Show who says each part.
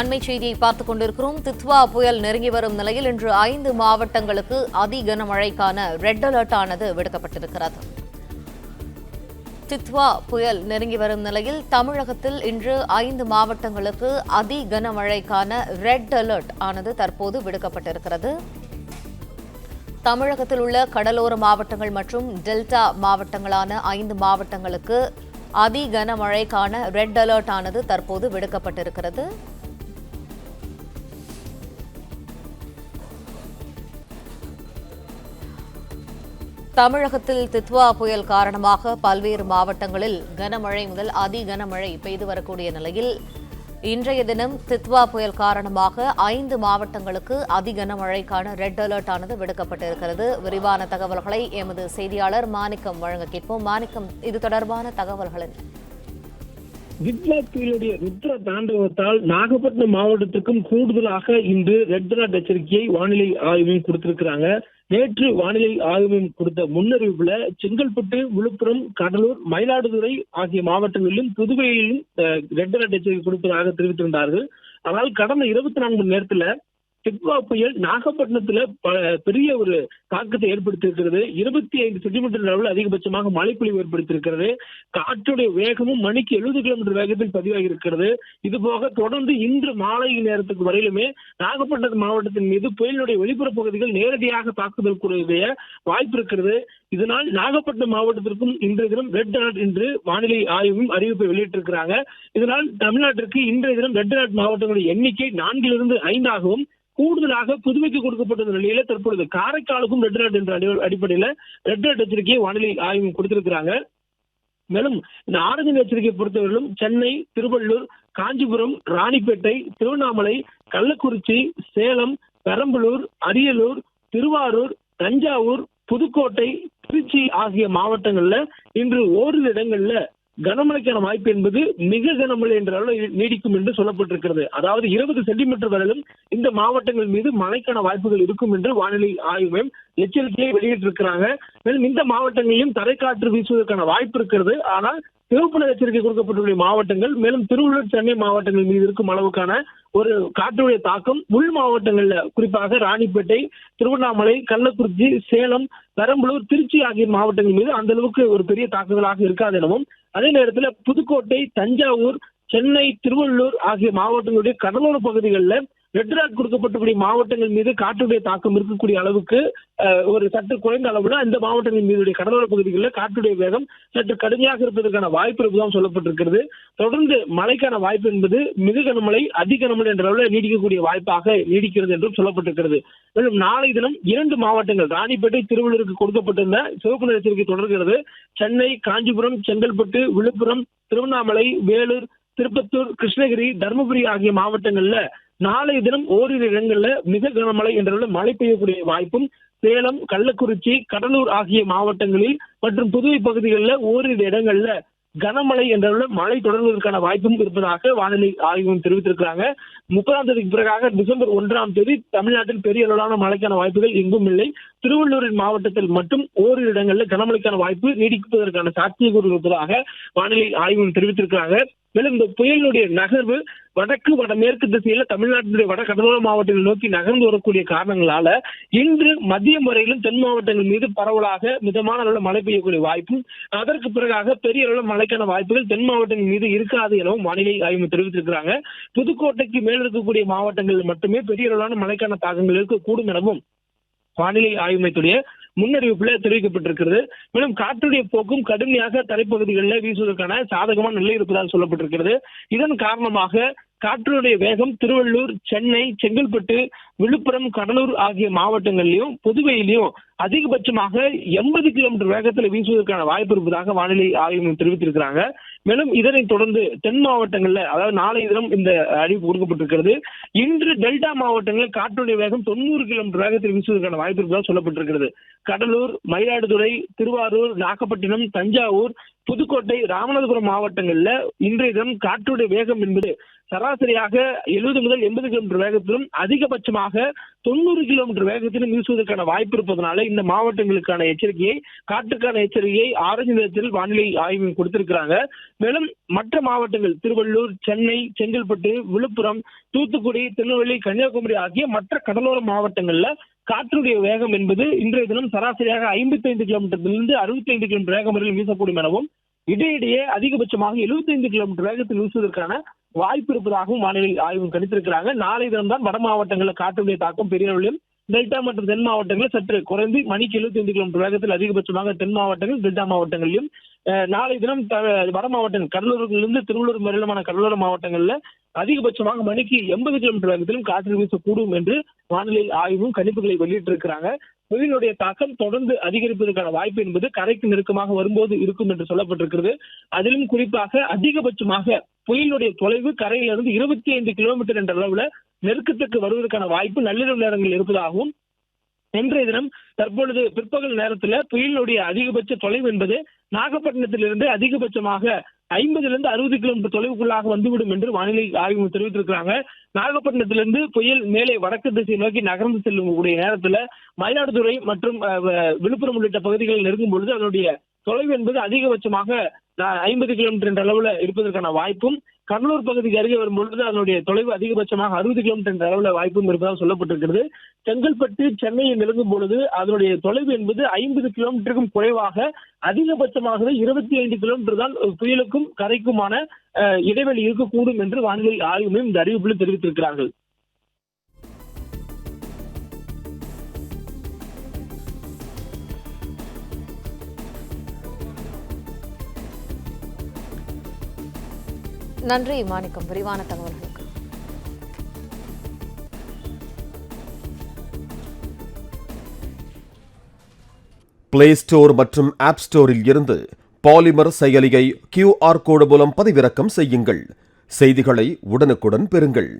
Speaker 1: அண்மை செய்தியை பார்த்துக் கொண்டிருக்கிறோம் தித்வா புயல் நெருங்கி வரும் நிலையில் இன்று ஐந்து மாவட்டங்களுக்கு அதி கனமழைக்கான ரெட் அலர்ட் ஆனது விடுக்கப்பட்டிருக்கிறது தித்வா புயல் நெருங்கி வரும் நிலையில் தமிழகத்தில் இன்று ஐந்து மாவட்டங்களுக்கு அதி கனமழைக்கான ரெட் அலர்ட் ஆனது தற்போது விடுக்கப்பட்டிருக்கிறது தமிழகத்தில் உள்ள கடலோர மாவட்டங்கள் மற்றும் டெல்டா மாவட்டங்களான ஐந்து மாவட்டங்களுக்கு அதி கனமழைக்கான ரெட் அலர்ட் ஆனது தற்போது விடுக்கப்பட்டிருக்கிறது தமிழகத்தில் தித்வா புயல் காரணமாக பல்வேறு மாவட்டங்களில் கனமழை முதல் அதி கனமழை பெய்து வரக்கூடிய நிலையில் இன்றைய தினம் தித்வா புயல் காரணமாக ஐந்து மாவட்டங்களுக்கு அதி கனமழைக்கான ரெட் அலர்ட் ஆனது விடுக்கப்பட்டிருக்கிறது விரிவான தகவல்களை எமது செய்தியாளர் மாணிக்கம் வழங்க கேட்போம் மாணிக்கம் இது தொடர்பான தகவல்களின்
Speaker 2: ஜிப்லாக்களுடைய ருத்ர தாண்டவத்தால் நாகப்பட்டினம் மாவட்டத்திற்கும் கூடுதலாக இன்று ரெட் அலர்ட் எச்சரிக்கையை வானிலை ஆய்வு கொடுத்திருக்கிறாங்க நேற்று வானிலை ஆய்வு கொடுத்த முன்னறிவிப்புல செங்கல்பட்டு விழுப்புரம் கடலூர் மயிலாடுதுறை ஆகிய மாவட்டங்களிலும் புதுவையிலும் ரெட் அலர்ட் எச்சரிக்கை கொடுப்பதாக தெரிவித்திருந்தார்கள் ஆனால் கடந்த இருபத்தி நான்கு மணி நேரத்துல டிக்வா புயல் நாகப்பட்டினத்துல பெரிய ஒரு தாக்கத்தை ஏற்படுத்தியிருக்கிறது இருபத்தி ஐந்து சென்டிமீட்டர் அளவில் அதிகபட்சமாக மழைப்பொழிவு ஏற்படுத்தியிருக்கிறது காற்றுடைய வேகமும் மணிக்கு எழுபது கிலோமீட்டர் வேகத்தில் பதிவாகி இருக்கிறது இது போக தொடர்ந்து இன்று மாலை நேரத்துக்கு வரையிலுமே நாகப்பட்டினம் மாவட்டத்தின் மீது புயலினுடைய வெளிப்புற பகுதிகள் நேரடியாக தாக்குதல் கூடிய வாய்ப்பு இருக்கிறது இதனால் நாகப்பட்டினம் மாவட்டத்திற்கும் இன்றைய தினம் ரெட் அலர்ட் என்று வானிலை ஆய்வும் அறிவிப்பை வெளியிட்டிருக்கிறாங்க இதனால் தமிழ்நாட்டிற்கு இன்றைய தினம் ரெட் அலர்ட் மாவட்டங்களுடைய எண்ணிக்கை நான்கிலிருந்து ஐந்தாகவும் கூடுதலாக புதுமைக்கு கொடுக்கப்பட்ட நிலையில தற்பொழுது காரைக்காலுக்கும் ரெட் அலர்ட் என்ற அடிப்படையில ரெட் அலர்ட் எச்சரிக்கையை வானிலை ஆய்வு கொடுத்திருக்கிறாங்க மேலும் இந்த ஆரஞ்சு எச்சரிக்கை பொறுத்தவரையிலும் சென்னை திருவள்ளூர் காஞ்சிபுரம் ராணிப்பேட்டை திருவண்ணாமலை கள்ளக்குறிச்சி சேலம் பெரம்பலூர் அரியலூர் திருவாரூர் தஞ்சாவூர் புதுக்கோட்டை திருச்சி ஆகிய மாவட்டங்கள்ல இன்று ஓரிரு இடங்கள்ல கனமழைக்கான வாய்ப்பு என்பது மிக கனமழை என்ற அளவு நீடிக்கும் என்று சொல்லப்பட்டிருக்கிறது அதாவது இருபது சென்டிமீட்டர் வரையிலும் இந்த மாவட்டங்கள் மீது மழைக்கான வாய்ப்புகள் இருக்கும் என்று வானிலை ஆய்வு மையம் எச்சரிக்கையை வெளியிட்டிருக்கிறாங்க மேலும் இந்த மாவட்டங்களிலும் தரைக்காற்று வீசுவதற்கான வாய்ப்பு இருக்கிறது ஆனால் சிவப்பு எச்சரிக்கை கொடுக்கப்பட்டுள்ள மாவட்டங்கள் மேலும் திருவள்ளூர் சென்னை மாவட்டங்கள் மீது இருக்கும் அளவுக்கான ஒரு காற்றுடைய தாக்கம் உள் மாவட்டங்கள்ல குறிப்பாக ராணிப்பேட்டை திருவண்ணாமலை கள்ளக்குறிச்சி சேலம் பெரம்பலூர் திருச்சி ஆகிய மாவட்டங்கள் மீது அந்த அளவுக்கு ஒரு பெரிய தாக்குதலாக இருக்காது எனவும் அதே நேரத்தில் புதுக்கோட்டை தஞ்சாவூர் சென்னை திருவள்ளூர் ஆகிய மாவட்டங்களுடைய கடலோர பகுதிகளில் ரெட் அலர்ட் கொடுக்கப்பட்டக்கூடிய மாவட்டங்கள் மீது காற்றுடைய தாக்கம் இருக்கக்கூடிய அளவுக்கு ஒரு சற்று குறைந்த அளவுல அந்த மாவட்டங்கள் மீது கடலோர பகுதிகளில் காற்றுடைய வேகம் சற்று கடுமையாக இருப்பதற்கான வாய்ப்பு இருப்பதாகவும் சொல்லப்பட்டிருக்கிறது தொடர்ந்து மழைக்கான வாய்ப்பு என்பது மிக கனமழை அதிக கனமழை என்ற அளவில் நீடிக்கக்கூடிய வாய்ப்பாக நீடிக்கிறது என்றும் சொல்லப்பட்டிருக்கிறது மேலும் நாளை தினம் இரண்டு மாவட்டங்கள் ராணிப்பேட்டை திருவள்ளூருக்கு கொடுக்கப்பட்டிருந்த சிவப்பு நிற எச்சரிக்கை தொடர்கிறது சென்னை காஞ்சிபுரம் செங்கல்பட்டு விழுப்புரம் திருவண்ணாமலை வேலூர் திருப்பத்தூர் கிருஷ்ணகிரி தருமபுரி ஆகிய மாவட்டங்கள்ல நாளைய தினம் ஓரிரு இடங்கள்ல மிக கனமழை என்ற மழை பெய்யக்கூடிய வாய்ப்பும் சேலம் கள்ளக்குறிச்சி கடலூர் ஆகிய மாவட்டங்களில் மற்றும் புதுவை பகுதிகளில் ஓரிரு இடங்கள்ல கனமழை என்ற மழை தொடர்வதற்கான வாய்ப்பும் இருப்பதாக வானிலை ஆய்வு தெரிவித்திருக்கிறாங்க முப்பதாம் தேதிக்கு பிறகாக டிசம்பர் ஒன்றாம் தேதி தமிழ்நாட்டில் பெரிய அளவிலான மழைக்கான வாய்ப்புகள் எங்கும் இல்லை திருவள்ளூரின் மாவட்டத்தில் மட்டும் ஓரிரு இடங்களில் கனமழைக்கான வாய்ப்பு நீடிப்பதற்கான சாத்தியக்கூறு இருப்பதாக வானிலை ஆய்வு தெரிவித்திருக்கிறாங்க மேலும் இந்த புயலினுடைய நகர்வு வடக்கு வடமேற்கு திசையில தமிழ்நாட்டினுடைய வட கடலோர மாவட்டங்கள் நோக்கி நகர்ந்து வரக்கூடிய காரணங்களால இன்று மதியம் வரையிலும் தென் மாவட்டங்கள் மீது பரவலாக மிதமான அளவில் மழை பெய்யக்கூடிய வாய்ப்பும் அதற்கு பிறகாக பெரிய அளவில் மழைக்கான வாய்ப்புகள் தென் மாவட்டங்கள் மீது இருக்காது எனவும் வானிலை ஆய்வு தெரிவித்திருக்கிறாங்க புதுக்கோட்டைக்கு மேல் இருக்கக்கூடிய மாவட்டங்களில் மட்டுமே பெரிய அளவிலான மழைக்கான தாக்கங்கள் இருக்கக்கூடும் எனவும் வானிலை ஆய்வு மையத்துடைய முன்னறிவிப்புல தெரிவிக்கப்பட்டிருக்கிறது மேலும் காற்றுடைய போக்கும் கடுமையாக தரைப்பகுதிகளில் வீசுவதற்கான சாதகமான நிலை இருப்பதாக சொல்லப்பட்டிருக்கிறது இதன் காரணமாக காற்றுடைய வேகம் திருவள்ளூர் சென்னை செங்கல்பட்டு விழுப்புரம் கடலூர் ஆகிய மாவட்டங்கள்லயும் புதுவையிலையும் அதிகபட்சமாக எண்பது கிலோமீட்டர் வேகத்தில் வீசுவதற்கான வாய்ப்பு இருப்பதாக வானிலை ஆய்வு தெரிவித்திருக்கிறாங்க மேலும் இதனைத் தொடர்ந்து தென் மாவட்டங்கள்ல அதாவது நாளைய தினம் இந்த அறிவிப்பு கொடுக்கப்பட்டிருக்கிறது இன்று டெல்டா மாவட்டங்களில் காற்றுடைய வேகம் தொண்ணூறு கிலோமீட்டர் வேகத்தில் வீசுவதற்கான வாய்ப்பு இருப்பதாக சொல்லப்பட்டிருக்கிறது கடலூர் மயிலாடுதுறை திருவாரூர் நாகப்பட்டினம் தஞ்சாவூர் புதுக்கோட்டை ராமநாதபுரம் மாவட்டங்கள்ல இன்றைய தினம் காற்றுடைய வேகம் என்பது சராசரியாக எழுபது முதல் எண்பது கிலோமீட்டர் வேகத்திலும் அதிகபட்சமாக தொண்ணூறு கிலோமீட்டர் வேகத்திலும் வீசுவதற்கான வாய்ப்பு இருப்பதனால இந்த மாவட்டங்களுக்கான எச்சரிக்கையை காற்றுக்கான எச்சரிக்கையை ஆரஞ்சு நிறத்தில் வானிலை ஆய்வு கொடுத்திருக்கிறாங்க மேலும் மற்ற மாவட்டங்கள் திருவள்ளூர் சென்னை செங்கல்பட்டு விழுப்புரம் தூத்துக்குடி திருநெல்வேலி கன்னியாகுமரி ஆகிய மற்ற கடலோர மாவட்டங்கள்ல காற்றுடைய வேகம் என்பது இன்றைய தினம் சராசரியாக ஐம்பத்தி ஐந்து கிலோமீட்டரிலிருந்து அறுபத்தி ஐந்து கிலோமீட்டர் வேகம் வரையில் வீசக்கூடும் எனவும் இடையிடையே அதிகபட்சமாக எழுபத்தி ஐந்து கிலோமீட்டர் வேகத்தில் வீசுவதற்கான வாய்ப்பு இருப்பதாகவும் வானிலை ஆய்வு கணித்திருக்கிறாங்க நாளை தினம்தான் வட மாவட்டங்களில் காற்றுடைய தாக்கம் பெரிய அளவிலும் டெல்டா மற்றும் தென் மாவட்டங்களில் சற்று குறைந்து மணிக்கு எழுபத்தி ஐந்து கிலோமீட்டர் வேகத்தில் அதிகபட்சமாக தென் மாவட்டங்கள் டெல்டா மாவட்டங்களிலும் நாளை தினம் வட மாவட்டங்கள் கடலூர்களிலிருந்து திருவள்ளூர் மாநிலமான கடலோர மாவட்டங்களில் அதிகபட்சமாக மணிக்கு எண்பது கிலோமீட்டர் வேகத்திலும் காற்று வீசக்கூடும் என்று வானிலை ஆய்வும் கணிப்புகளை வெளியிட்டிருக்கிறாங்க புயலினுடைய தாக்கம் தொடர்ந்து அதிகரிப்பதற்கான வாய்ப்பு என்பது கரைக்கு நெருக்கமாக வரும்போது இருக்கும் என்று சொல்லப்பட்டிருக்கிறது அதிலும் குறிப்பாக அதிகபட்சமாக புயலினுடைய தொலைவு கரையிலிருந்து இருபத்தி ஐந்து கிலோமீட்டர் என்ற அளவுல நெருக்கத்துக்கு வருவதற்கான வாய்ப்பு நள்ளிரவு நேரங்களில் இருப்பதாகவும் இன்றைய தினம் தற்பொழுது பிற்பகல் நேரத்தில் புயலினுடைய அதிகபட்ச தொலைவு என்பது நாகப்பட்டினத்திலிருந்து அதிகபட்சமாக ஐம்பதுலேருந்து அறுபது கிலோமீட்டர் தொலைவுக்குள்ளாக வந்துவிடும் என்று வானிலை ஆய்வு தெரிவித்திருக்கிறாங்க நாகப்பட்டினத்திலிருந்து புயல் மேலே வடக்கு திசை நோக்கி நகர்ந்து செல்லும் கூடிய நேரத்தில் மயிலாடுதுறை மற்றும் விழுப்புரம் உள்ளிட்ட பகுதிகளில் நெருங்கும் பொழுது அதனுடைய தொலைவு என்பது அதிகபட்சமாக ஐம்பது கிலோமீட்டர் என்ற அளவுல இருப்பதற்கான வாய்ப்பும் கடலூர் பகுதிக்கு அருகே வரும்பொழுது அதனுடைய தொலைவு அதிகபட்சமாக அறுபது கிலோமீட்டர் என்ற அளவுல வாய்ப்பும் இருப்பதாக சொல்லப்பட்டிருக்கிறது செங்கல்பட்டு சென்னையை நெருங்கும் பொழுது அதனுடைய தொலைவு என்பது ஐம்பது கிலோமீட்டருக்கும் குறைவாக அதிகபட்சமாக இருபத்தி ஐந்து கிலோமீட்டர் தான் புயலுக்கும் கரைக்குமான இடைவெளி இருக்கக்கூடும் என்று வானிலை ஆய்வு மையம் இந்த அறிவிப்பில் தெரிவித்திருக்கிறார்கள்
Speaker 1: நன்றி மாணிக்கம் விரிவான தகவல்களுக்கு
Speaker 3: பிளே ஸ்டோர் மற்றும் ஆப் ஸ்டோரில் இருந்து பாலிமர் செயலியை கியூஆர் கோடு மூலம் பதிவிறக்கம் செய்யுங்கள் செய்திகளை உடனுக்குடன் பெறுங்கள்